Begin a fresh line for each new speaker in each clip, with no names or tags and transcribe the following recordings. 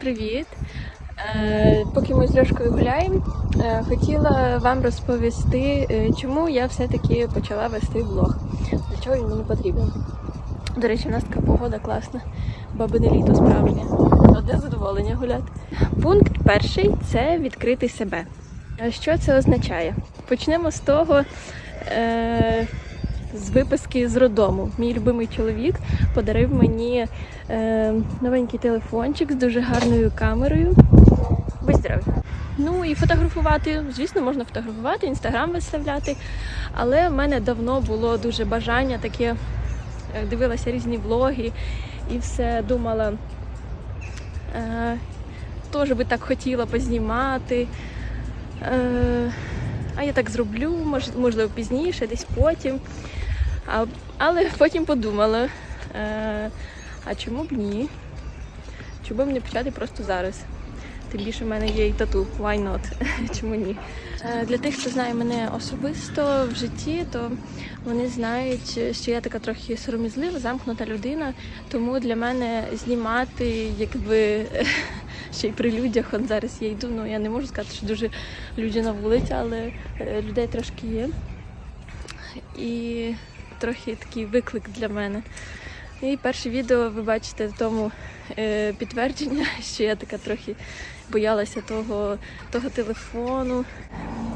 Привіт! Е, Поки ми з Льошкою гуляємо, е, хотіла вам розповісти, е, чому я все-таки почала вести влог. Для чого він мені потрібен. До речі, у нас така погода класна, бабине літо справжнє. Одне задоволення гуляти. Пункт перший це відкрити себе. Що це означає? Почнемо з того. З виписки з роддому. Мій любимий чоловік подарив мені е, новенький телефончик з дуже гарною камерою. Будь здорові. Ну і фотографувати, звісно, можна фотографувати, інстаграм виставляти. Але в мене давно було дуже бажання таке, е, дивилася різні влоги і все думала. Е, теж би так хотіла познімати. Е, а я так зроблю, мож, можливо, пізніше, десь потім. А, але потім подумала, е, а чому б ні? Чому б не почати просто зараз? Тим більше в мене є і тату, why not? Чому ні? Е, для тих, хто знає мене особисто в житті, то вони знають, що я така трохи сором'язлива, замкнута людина. Тому для мене знімати, якби ще й при людях, от зараз я йду, ну я не можу сказати, що дуже людяна вулиця, але е, людей трошки є. І трохи такий виклик для мене. І перше відео ви бачите в тому е, підтвердження, що я така трохи боялася того, того телефону.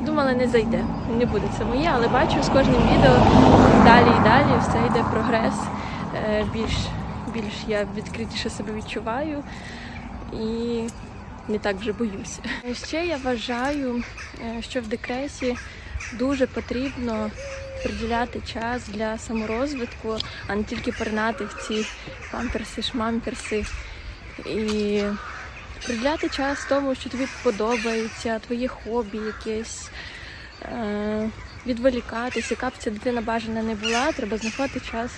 Думала, не зайде, не буде це моє, але бачу з кожним відео далі і далі все йде прогрес. Е, більш, більш я відкритіше себе відчуваю і не так вже боюся. Ще я вважаю, е, що в декресі дуже потрібно приділяти час для саморозвитку, а не тільки пернати в ці памперси, шмамперси. І приділяти час тому, що тобі подобається, твоє хобі якесь. Е- відволікатись, яка б ця дитина бажана не була, треба знаходити час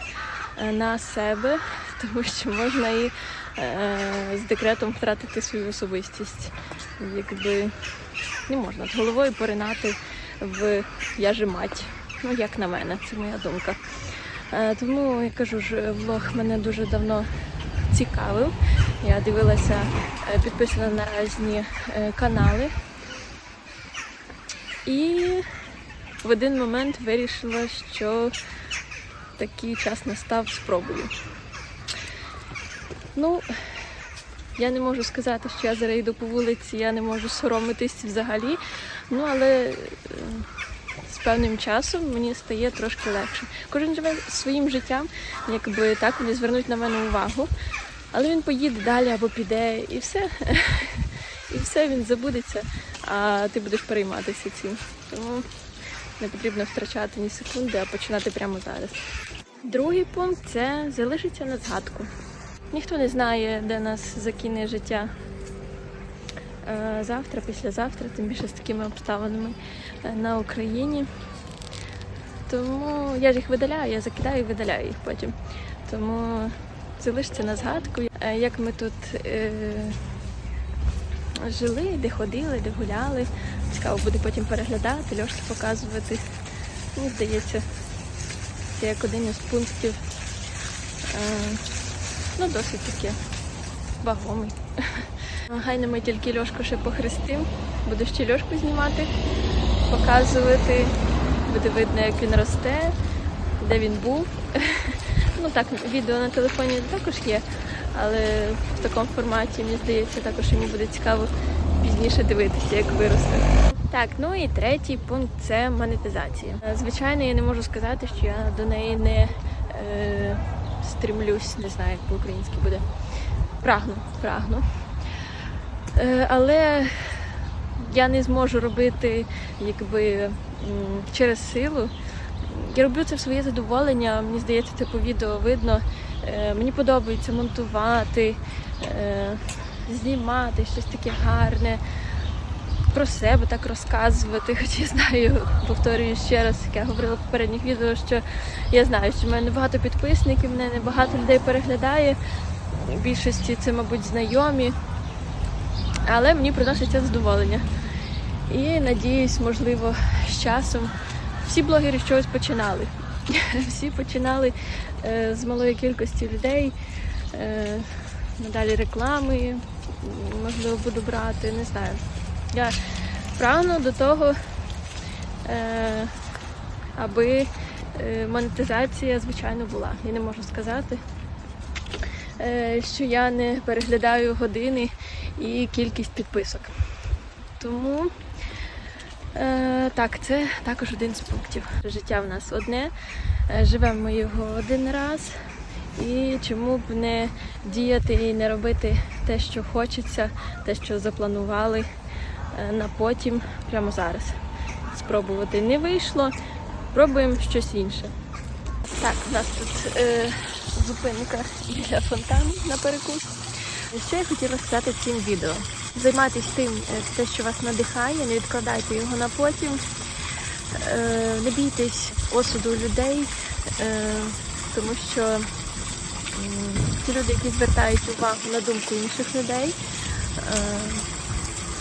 е, на себе, тому що можна і е, з декретом втратити свою особистість. Якби не можна з головою поринати в я же мать. Ну, як на мене, це моя думка. Е, тому я кажу ж, влог мене дуже давно цікавив. Я дивилася, е, підписана на різні е, канали. І в один момент вирішила, що такий час настав спробую. Ну, я не можу сказати, що я зараз йду по вулиці, я не можу соромитись взагалі. Ну, але з певним часом мені стає трошки легше. Кожен живе своїм життям, якби так вони звернуть на мене увагу. Але він поїде далі або піде, і все. І все, він забудеться, а ти будеш перейматися цим. Тому не потрібно втрачати ні секунди, а починати прямо зараз. Другий пункт це залишиться на згадку. Ніхто не знає, де нас закине життя завтра, післязавтра, тим більше з такими обставинами е, на Україні. Тому я ж їх видаляю, я закидаю і видаляю їх потім. Тому залишиться на згадку, е, як ми тут е, жили, де ходили, де гуляли. Цікаво буде потім переглядати, льошки показувати. Мені здається, це як один із пунктів. Е, ну, досить таке вагомий. Гайно ми тільки льошку ще похрестим. Буду ще льошку знімати, показувати. Буде видно, як він росте, де він був. Ну так, відео на телефоні також є, але в такому форматі, мені здається, також йому буде цікаво пізніше дивитися, як виросте. Так, ну і третій пункт це монетизація. Звичайно, я не можу сказати, що я до неї не е, стрімлюсь, не знаю, як по-українськи буде. Прагну, прагну. Е, але я не зможу робити якби через силу. Я роблю це в своє задоволення. Мені здається, це по відео видно. Е, мені подобається монтувати, е, знімати щось таке гарне, про себе так розказувати. Хоч я знаю, повторюю ще раз, як я говорила в попередніх відео, що я знаю, що в мене багато підписників, мене не багато людей переглядає. Більшості це, мабуть, знайомі. Але мені приносить це задоволення. І надіюсь, можливо, з часом всі блогери з чогось починали. Всі починали е, з малої кількості людей, е, надалі реклами, можливо, буду брати, не знаю. Я прагну до того, е, аби е, монетизація, звичайно, була. Я не можу сказати, що я не переглядаю години і кількість підписок. Тому е, так, це також один з пунктів. Життя в нас одне, е, живемо ми його один раз. І чому б не діяти і не робити те, що хочеться, те, що запланували е, на потім, прямо зараз. Спробувати не вийшло, пробуємо щось інше. Так, у нас тут е, зупинка біля фонтану на перекус. Що я хотіла сказати цим відео? Займайтесь тим, е, те, що вас надихає, не відкладайте його на потім. Е, не бійтесь осуду людей, е, тому що ті люди, які звертають увагу на думку інших людей,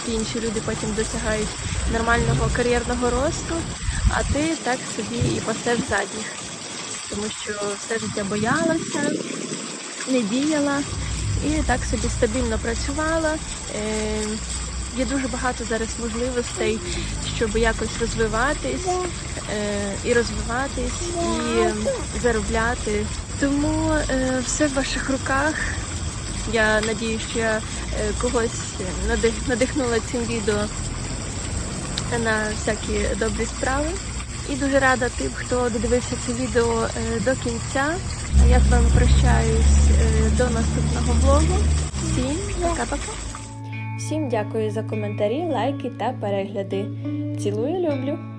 ті інші люди потім досягають нормального кар'єрного росту, а ти так собі і пасеш задніх. Тому що все життя боялася, не діяла і так собі стабільно працювала. Е, Є дуже багато зараз можливостей, щоб якось розвиватись е, і розвиватись, і заробляти. Тому е, все в ваших руках. Я надію, що я когось надихнула цим відео на всякі добрі справи. І дуже рада тим, хто додивився це відео е, до кінця. Я з вами прощаюсь е, до наступного влогу. Всім пока-пока. Всім дякую за коментарі, лайки та перегляди. Цілую, люблю!